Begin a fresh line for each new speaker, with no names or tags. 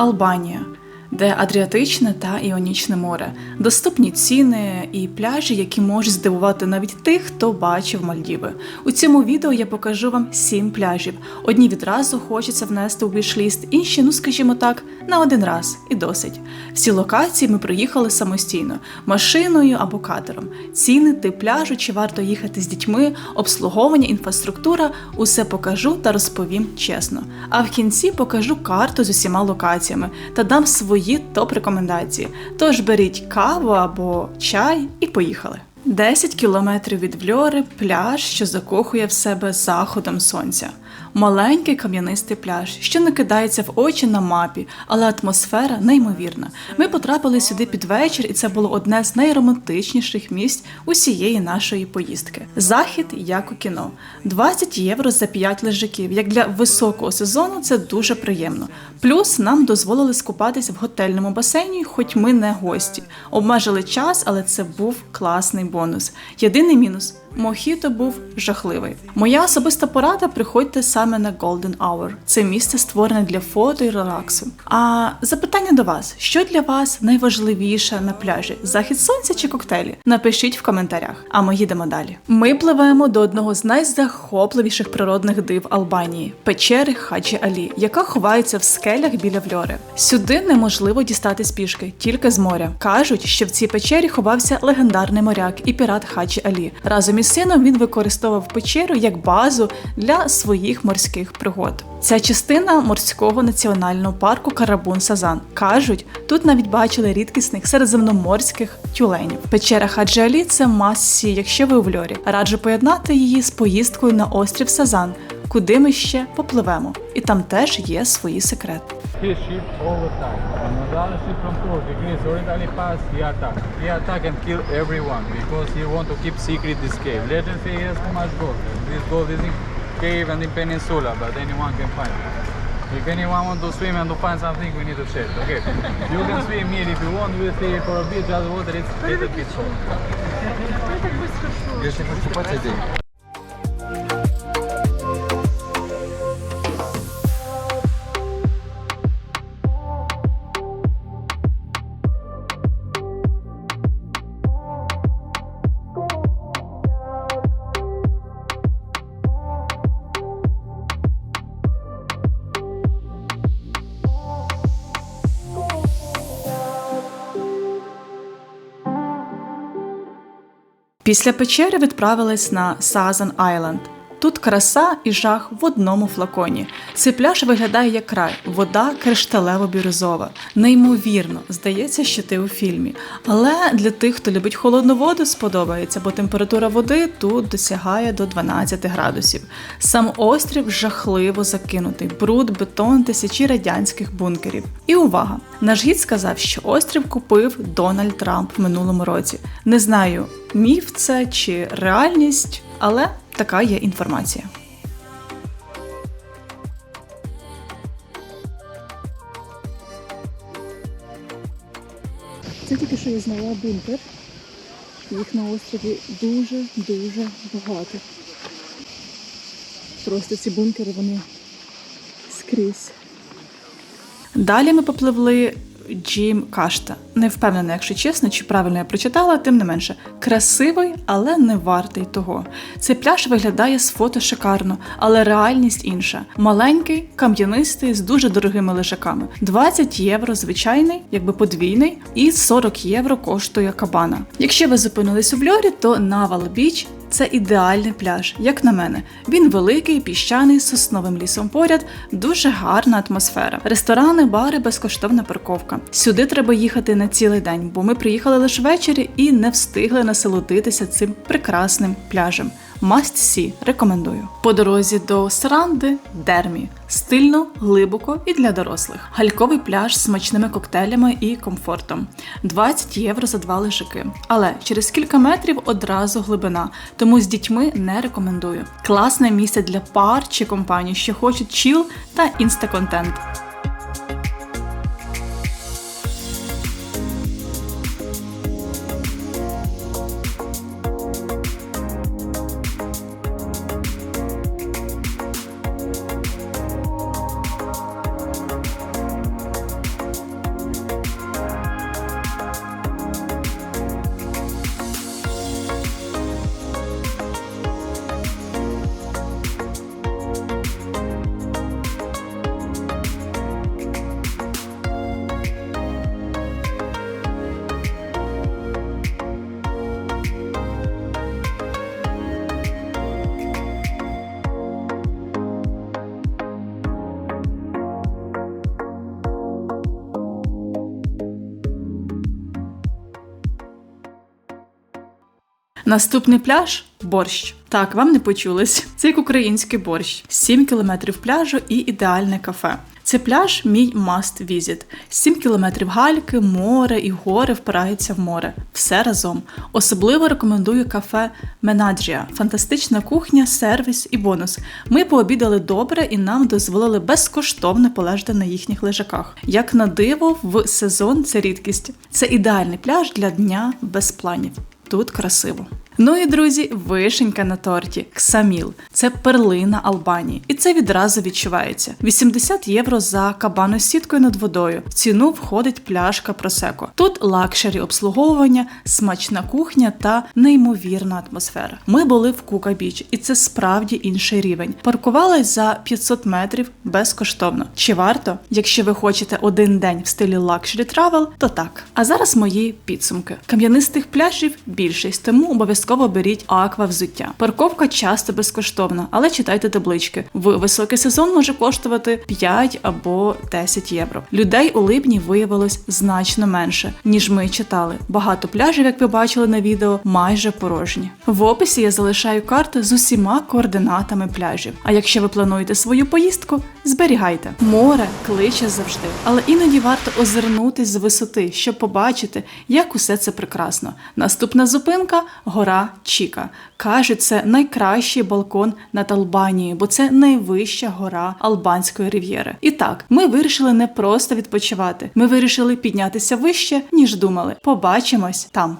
Албанія, де Адріатичне та Іонічне море, доступні ціни і пляжі, які можуть здивувати навіть тих, хто бачив Мальдіви. У цьому відео я покажу вам сім пляжів. Одні відразу хочеться внести у вішліст, інші, ну скажімо так, на один раз і досить. Всі локації ми проїхали самостійно, машиною або катером. Ціни, тип пляжу, чи варто їхати з дітьми, обслуговування, інфраструктура усе покажу та розповім чесно. А в кінці покажу карту з усіма локаціями та дам свої топ-рекомендації. Тож беріть каву або чай і поїхали. 10 кілометрів від Вльори пляж, що закохує в себе заходом сонця. Маленький кам'янистий пляж, що не кидається в очі на мапі, але атмосфера неймовірна. Ми потрапили сюди під вечір, і це було одне з найромантичніших місць усієї нашої поїздки. Захід як у кіно. 20 євро за 5 лежаків. Як для високого сезону, це дуже приємно. Плюс нам дозволили скупатись в готельному басейні, хоч ми не гості. Обмежили час, але це був класний бонус. Єдиний мінус. Мохіто був жахливий. Моя особиста порада приходьте саме на Golden Hour. Це місце створене для фото і релаксу. А запитання до вас: що для вас найважливіше на пляжі? Захід сонця чи коктейлі? Напишіть в коментарях. А ми їдемо далі. Ми пливемо до одного з найзахопливіших природних див Албанії печери Хаджі Алі, яка ховається в скелях біля Вльори. Сюди неможливо дістатись пішки, тільки з моря. Кажуть, що в цій печері ховався легендарний моряк і пірат Хаджі Алі. Разом із сином він використовував печеру як базу для своїх морських пригод. Ця частина морського національного парку Карабун Сазан. Кажуть, тут навіть бачили рідкісних середземноморських тюленів. Печера Хаджі Алі – це масі, якщо ви у Вльорі. Раджу поєднати її з поїздкою на острів Сазан, куди ми ще попливемо. І там теж є свої секрети.
He ship all the time. Another ship from Turkey, Greece, Orientally Pass, he attack. He attack and kill everyone because he want to keep secret this cave. Legend say he has too much gold. This gold is in cave and in peninsula, but anyone can find it. If anyone want to swim and to find something, we need to check. Okay, you can swim here if you want. We'll stay for a bit. Just water, it's little bit cold.
Если хочешь купаться,
Після печери відправились на Сазан Айленд. Тут краса і жах в одному флаконі. Цей пляж виглядає як край, вода кришталево-бірюзова. Неймовірно, здається, що ти у фільмі. Але для тих, хто любить холодну воду, сподобається, бо температура води тут досягає до 12 градусів. Сам острів жахливо закинутий, бруд, бетон, тисячі радянських бункерів. І увага! Наш гід сказав, що острів купив Дональд Трамп в минулому році. Не знаю, міф це чи реальність, але така є інформація. Це тільки що я знала бункер. Їх на острові дуже-дуже багато. Просто ці бункери вони скрізь. Далі ми попливли Джим Кашта. Не впевнена, якщо чесно, чи правильно я прочитала, тим не менше. Красивий, але не вартий того. Цей пляж виглядає з фото шикарно, але реальність інша. Маленький, кам'янистий, з дуже дорогими лежаками. 20 євро звичайний, якби подвійний, і 40 євро коштує кабана. Якщо ви зупинились у Вльорі, то Навал Біч це ідеальний пляж, як на мене. Він великий, піщаний, з сосновим лісом поряд, дуже гарна атмосфера. Ресторани, бари, безкоштовна парковка. Сюди треба їхати на цілий день, бо ми приїхали лише ввечері і не встигли насолодитися цим прекрасним пляжем. Must see, рекомендую. По дорозі до Саранди Дермі. Стильно, глибоко і для дорослих. Гальковий пляж з смачними коктейлями і комфортом. 20 євро за два лежаки. Але через кілька метрів одразу глибина, тому з дітьми не рекомендую. Класне місце для пар чи компаній, що хочуть чіл та інстаконтент. Наступний пляж борщ. Так, вам не почулось. Це як український борщ. 7 кілометрів пляжу і ідеальне кафе. Це пляж мій must visit. 7 кілометрів гальки, море і гори впираються в море. Все разом. Особливо рекомендую кафе Менаджія. Фантастична кухня, сервіс і бонус. Ми пообідали добре і нам дозволили безкоштовно полежати на їхніх лежаках. Як на диво, в сезон це рідкість. Це ідеальний пляж для дня без планів. Тут красиво. Ну і друзі, вишенька на торті Ксаміл. Це перлина Албанії, і це відразу відчувається. 80 євро за кабану з сіткою над водою. В ціну входить пляшка просеко. Тут лакшері обслуговування, смачна кухня та неймовірна атмосфера. Ми були в Кука Біч, і це справді інший рівень. Паркувались за 500 метрів безкоштовно. Чи варто? Якщо ви хочете один день в стилі лакшері травел, то так. А зараз мої підсумки. Кам'янистих пляжів більшість, тому обов'язково беріть аква взуття. Парковка часто безкоштовна, але читайте таблички. В високий сезон може коштувати 5 або 10 євро. Людей у липні виявилось значно менше, ніж ми читали. Багато пляжів, як ви бачили на відео, майже порожні. В описі я залишаю карту з усіма координатами пляжів. А якщо ви плануєте свою поїздку, зберігайте. Море кличе завжди, але іноді варто озирнутись з висоти, щоб побачити, як усе це прекрасно. Наступна зупинка гора Чіка. Кажуть, це найкращий балкон над Албанією, бо це найвища гора Албанської рів'єри. І так, ми вирішили не просто відпочивати. Ми вирішили піднятися вище, ніж думали. Побачимось там.